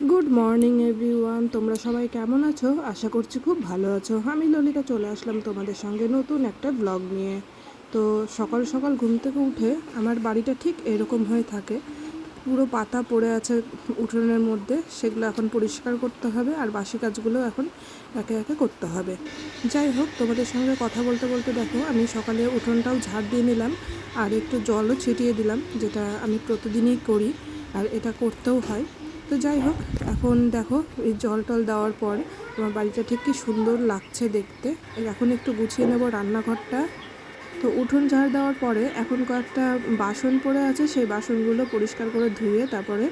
Good morning everyone তোমরা সবাই কেমন আছো? আশা করছি খুব ভালো আছো। আমি ললিতা চলে আসলাম তোমাদের সঙ্গে নতুন একটা ব্লগ নিয়ে। তো সকাল সকাল ঘুম থেকে উঠে আমার বাড়িটা ঠিক এরকম হয়ে থাকে। পুরো পাতা পড়ে আছে উঠোনের মধ্যে, সেগুলো এখন পরিষ্কার করতে হবে আর বাসি কাজগুলো এখন একে একে করতে হবে। যাই হোক, তোমাদের সঙ্গে কথা বলতে বলতে দেখো, আমি সকালে উঠোনটাও ঝাড় দিয়ে নিলাম আর একটু জলও ছিটিয়ে দিলাম, যেটা আমি প্রতিদিনই করি আর এটা করতেও হয়। তো যাই হোক, এখন দেখো এই জল টল দেওয়ার পর আমার বাড়িটা ঠিক কি সুন্দর লাগছে দেখতে। এখন একটু গুছিয়ে নেব রান্নাঘরটা। তো উঠোন ঝাড় দেওয়ার পরে এখন কয়েকটা বাসন পড়ে আছে, সেই বাসনগুলো পরিষ্কার করে ধুয়ে তারপরে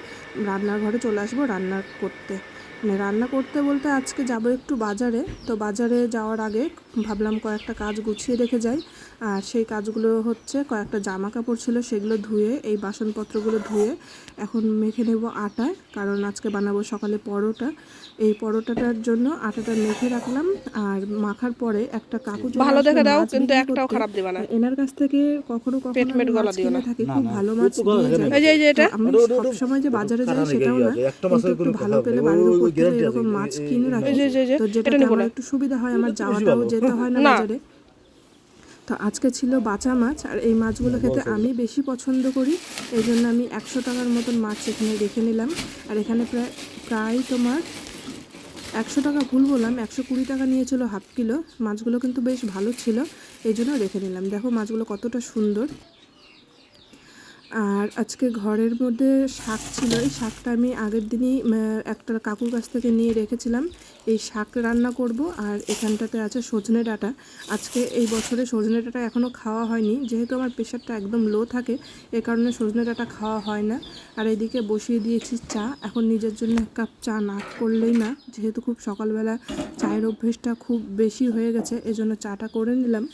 রান্নার ঘরে চলে আসব রান্না করতে। মানে রান্না করতে বলতে আজকে যাব একটু বাজারে, তো বাজারে যাওয়ার আগে ভাবলাম কয়েকটা কাজ গুছিয়ে রেখে যাই। আর সেই কাজগুলো হচ্ছে কয়েকটা জামা কাপড় ছিল সেগুলো ধুয়ে এই বাসনপত্রগুলো ধুয়ে এখন মেখে নেব আটায় কারণ আজকে বানাবো সকালে পরোটা। এই পরোটাটার জন্য আটাটা মেখে রাখলাম আর মাখার পরে একটা কাকু ভালো দেখে দাও কিন্তু একটাও খারাপ দিবা না। এনার কাছ থেকে কখনো কখনো পেট মেট গলা দিও না। থাকি খুব ভালো মাছ দিয়ে যায়। এই যে এই যে এটা। তো আমি সবসময় যে বাজারে যাই সেটাও না কিন্তু একটু ভালো পেলে বাড়ির উপর থেকে এরকম মাছ কিনে রাখি। এই যে, এই যে, তো আমার একটু সুবিধা হয় আমার যাওয়াটাও যেতে হয় না। বাজারে। তো আজকে ছিল বাঁচা মাছ আর এই মাছগুলো খেতে আমি বেশি পছন্দ করি এই জন্য আমি একশো টাকার মতন মাছ এখানে রেখে নিলাম। আর এখানে প্রায় প্রায় তোমার একশো টাকা ভুল বললাম একশো কুড়ি টাকা নিয়েছিল হাফ কিলো। মাছগুলো কিন্তু বেশ ভালো ছিল এই জন্য রেখে নিলাম। দেখো মাছগুলো কতটা সুন্দর। আর আজকে ঘরের মধ্যে শাক ছিল এই শাকটা আমি আগের দিনই একটা কাকুর কাছ থেকে নিয়ে রেখেছিলাম। এই শাক রান্না করব আর এখানটাতে আছে সজনে ডাঁটা। আজকে এই বছরে সজনে ডাঁটা এখনও খাওয়া হয়নি। যেহেতু আমার প্রেশারটা একদম লো থাকে, এ কারণে সজনে ডাঁটা খাওয়া হয় না। আর এদিকে বসিয়ে দিয়েছি চা। এখন নিজের জন্য এক কাপ চা না করলেই না। যেহেতু খুব সকালবেলা চায়ের অভ্যেসটা খুব বেশি হয়ে গেছে, এজন্য চাটা করে নিলাম।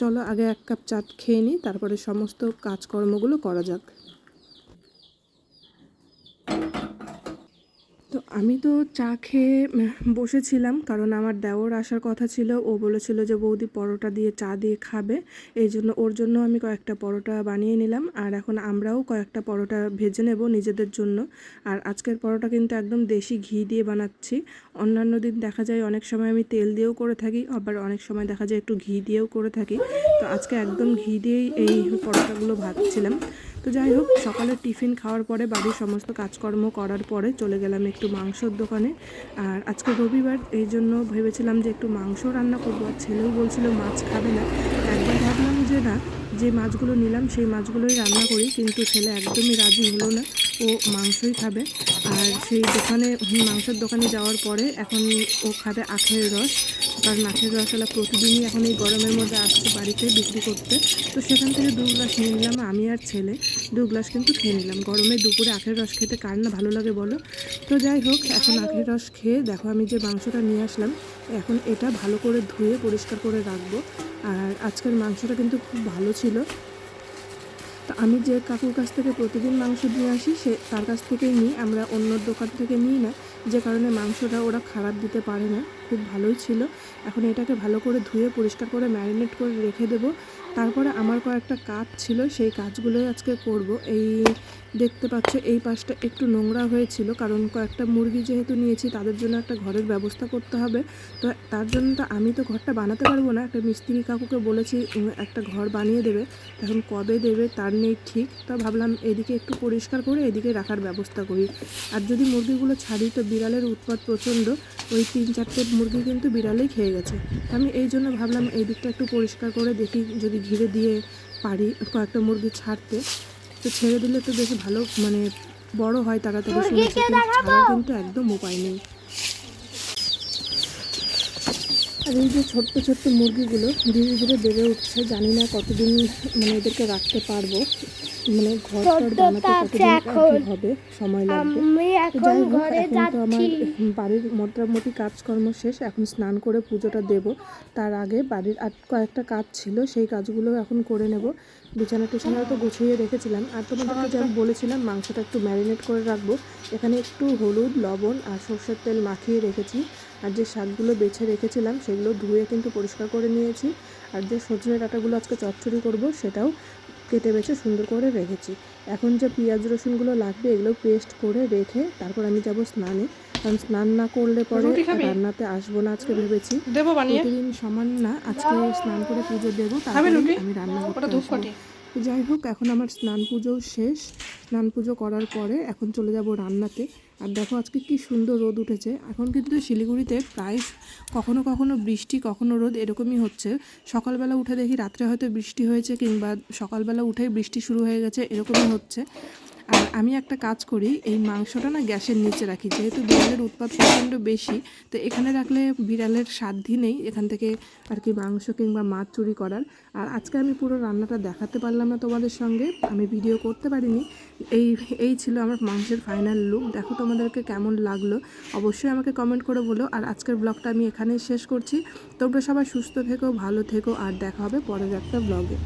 চলো আগে এক কাপ চা খেয়ে নিই, তারপরে সমস্ত কাজকর্মগুলো করা যাক। তো আমি তো চা খেয়ে বসেছিলাম। কারণ আমার দেওর আসার কথা ছিল। ও বলেছিল যে, বৌদি পরোটা দিয়ে চা দিয়ে খাবে। এই জন্য, ওর জন্য আমি কয়েকটা পরোটা বানিয়ে নিলাম। আর এখন আমরাও কয়েকটা পরোটা ভেজে নেব নিজেদের জন্য। আর আজকের পরোটা কিন্তু একদম দেশি ঘি দিয়ে বানাচ্ছি। অন্যান্য দিন দেখা যায় অনেক সময় আমি তেল দিয়েও করে থাকি, আবার অনেক সময় দেখা যায় একটু ঘি দিয়েও করে থাকি। তো আজকে একদম ঘি দিয়েই এই পরোটাগুলো ভাজছিলাম। তো যাই হোক, সকালে টিফিন খাওয়ার পরে বাড়ির সমস্ত কাজকর্ম করার পরে চলে গেলাম একটু মাংসর দোকানে। আর আজকে রবিবার, এই জন্য ভেবেছিলাম যে একটু মাংস রান্না করব। আর ছেলেও বলছিল মাছ খাবে না। একবার ভাবলাম যে না, যে মাছগুলো নিলাম, সেই মাছগুলোই রান্না করি। কিন্তু ছেলে একদমই রাজি হলো না। ও মাংসই খাবে। আর সেই দোকানে মাংসের দোকানে যাওয়ার পরে এখন ও খাবে আখের রস। কারণ আখের রস রসওয়ালা প্রতিদিনই এখন এই গরমের মধ্যে আসছে বাড়িতে বিক্রি করতে। তো সেখান থেকে দু গ্লাস নিয়ে নিলাম, আমি আর ছেলে। দু গ্লাস কিন্তু খেয়ে নিলাম। গরমে দুপুরে আখের রস খেতে কার না ভালো লাগে বলো? তো যাই হোক, এখন আখের রস খেয়ে দেখো আমি যে মাংসটা নিয়ে আসলাম, এখন এটা ভালো করে ধুয়ে পরিষ্কার করে রাখব। আর আজকের মাংসটা কিন্তু খুব ভালো ছিল। তো আমি যে কাকুর কাছ থেকে প্রতিদিন মাংস নিয়ে আসি, সে তার কাছ থেকেই নিই। আমরা অন্য দোকান থেকে নিই না, যে কারণে মাংসটা ওরা খারাপ দিতে পারে না। খুব ভালোই ছিল। এখন এটাকে ভালো করে ধুয়ে পরিষ্কার করে ম্যারিনেট করে রেখে দেবো। তারপরে আমার কয়েকটা কাজ ছিল, সেই কাজগুলোই আজকে করব। এই দেখতে পাচ্ছ, এই পাশটা একটু নোংরা হয়েছিল, কারণ কয়েকটা মুরগি যেহেতু নিয়েছি, তাদের জন্য একটা ঘরের ব্যবস্থা করতে হবে। তো তার জন্য তো আমি তো ঘরটা বানাতে পারব না, একটা মিস্ত্রি কাকুকে বলেছি একটা ঘর বানিয়ে দেবে। এখন কবে দেবে তার নেই ঠিক, তো ভাবলাম এদিকে একটু পরিষ্কার করে এদিকে রাখার ব্যবস্থা করি। আর যদি মুরগিগুলো ছাড়ি, তো বিড়ালের উৎপাত প্রচণ্ড, ওই তিন চারটে মুরগি কিন্তু বিড়ালেই খেয়ে গেছে। আমি এই জন্য ভাবলাম এই দিকটা একটু পরিষ্কার করে দেখি, যদি ঘিরে দিয়ে পারি কয়েকটা মুরগি ছাড়তে তো ছেড়ে দিলে তো বেশি ভালো মানে বড় হয় তাড়াতাড়ি শুনেছি কিন্তু কিন্তু একদম উপায় নেই। আর এই যে ছোট্ট ছোট্ট মুরগিগুলো ধীরে ধীরে বেড়ে উঠছে জানি না কতদিন মানে এদেরকে রাখতে পারব। মানে ঘর হবে সময় লাগবে? যাই হোক এখন তো আমার বাড়ির মোটামুটি কাজকর্ম শেষ। এখন স্নান করে পুজোটা দেব। তার আগে বাড়ির আর কয়েকটা কাজ ছিল সেই কাজগুলো এখন করে নেব। বিছানা টিছানা তো গুছিয়ে রেখেছিলাম। আর তোমাদেরকে যেমন বলেছিলাম মাংসটা একটু ম্যারিনেট করে রাখব। এখানে একটু হলুদ লবণ আর সর্ষের তেল মাখিয়ে রেখেছি। আর যে শাকগুলো বেছে রেখেছিলাম সেগুলো ধুয়ে কিন্তু পরিষ্কার করে নিয়েছি। আর যে সজনে ডাঁটাগুলো আজকে চচ্চড়ি করব সেটাও কেটে বেছে সুন্দর করে রেখেছি। এখন যে পেঁয়াজ রসুনগুলো লাগবে এগুলো পেস্ট করে রেখে তারপর আমি যাব স্নানে। কারণ স্নান না করলে পরে রান্নাতে আসব না আজকে ভেবেছি। দেবো বানিয়ে। প্রতিদিন সমান না আজকে স্নান করে পুজো দেবো তারপরে আমি রান্না করতে তো যাই হোক, এখন আমার স্নান পুজো শেষ। স্নান পুজো করার পরে এখন চলে যাব রান্নাতে। আর দেখো আজকে কি সুন্দর রোদ উঠেছে। এখন কিন্তু শিলিগুড়িতে প্রায় কখনো কখনো বৃষ্টি, কখনো রোদ এরকমই হচ্ছে। সকালবেলা উঠে দেখি রাত্রে হয়তো বৃষ্টি হয়েছে কিংবা সকালবেলা উঠেই বৃষ্টি শুরু হয়ে গেছে, এরকমই হচ্ছে। আর আমি একটা কাজ করি, এই মাংসটা না গ্যাসের নিচে রাখি। যেহেতু বিড়ালের উৎপাত প্রচণ্ড বেশি, তো এখানে রাখলে বিড়ালের সাধ্যি নেই এখান থেকে আর কি মাংস কিংবা মাছ চুরি করার। আর আজকে আমি পুরো রান্নাটা দেখাতে পারলাম না তোমাদের সঙ্গে, আমি ভিডিও করতে পারিনি। এই এই ছিল আমার মাংসের ফাইনাল লুক দেখো তোমাদেরকে কেমন লাগল। অবশ্যই আমাকে কমেন্ট করে বলো। আর আজকের ব্লগটা আমি এখানেই শেষ করছি। তোমরা সবাই সুস্থ থেকো, ভালো থেকো, আর দেখা হবে পরের একটা ব্লগে